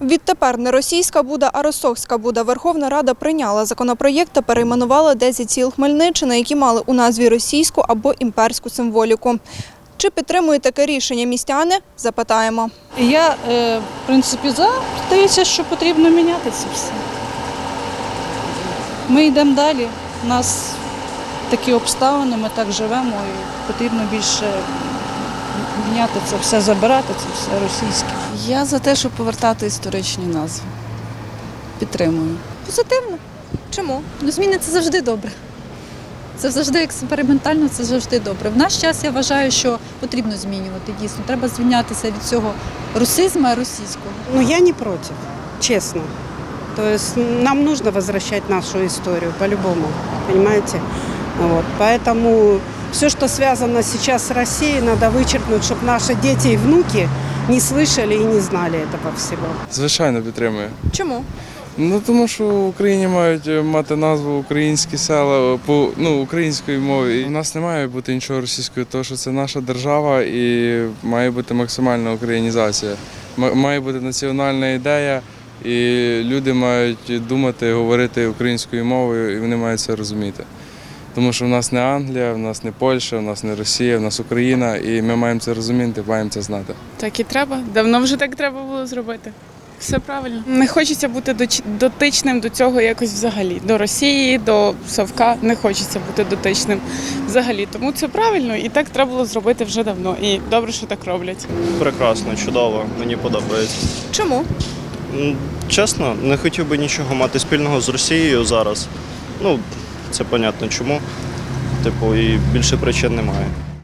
Відтепер не російська Буда, а росовська Буда. Верховна Рада прийняла законопроєкт та перейменувала 10 сіл Хмельниччини, які мали у назві російську або імперську символіку. Чи підтримують таке рішення містяни? Запитаємо. Я, е, в принципі, за. Здається, що потрібно міняти це все. Ми йдемо далі. У нас такі обставини, ми так живемо і потрібно більше міняти це все, забирати це все російське. Я за те, щоб повертати історичні назви. Підтримую. Позитивно. Чому? Ну, зміни це завжди добре. Це завжди експериментально, це завжди добре. В наш час я вважаю, що потрібно змінювати дійсно. Треба звільнятися від цього русизму, російського. Ну, я не против, честно. То есть нам нужно возвращать нашу историю по-любому, понимаете? Вот. Поэтому все, что связано сейчас с Россией, надо вычеркнуть, чтобы наши дети и внуки не слышали и не знали этого всего. Звичайно, підтримую. Чому? Ну тому що в Україні мають е, мати назву українські села по ну, української мові. І У нас не має бути нічого російського, тому що це наша держава і має бути максимальна українізація. Має бути національна ідея, і люди мають думати, говорити українською мовою, і вони мають це розуміти. Тому що в нас не Англія, в нас не Польща, в нас не Росія, в нас Україна, і ми маємо це розуміти, маємо це знати. Так і треба. Давно вже так треба було зробити. Все правильно. Не хочеться бути дотичним до цього якось взагалі. До Росії, до Совка не хочеться бути дотичним взагалі. Тому це правильно і так треба було зробити вже давно. І добре, що так роблять. Прекрасно, чудово, мені подобається. Чому? Чесно, не хотів би нічого мати спільного з Росією зараз. Ну, це понятно чому. Типу, і більше причин немає.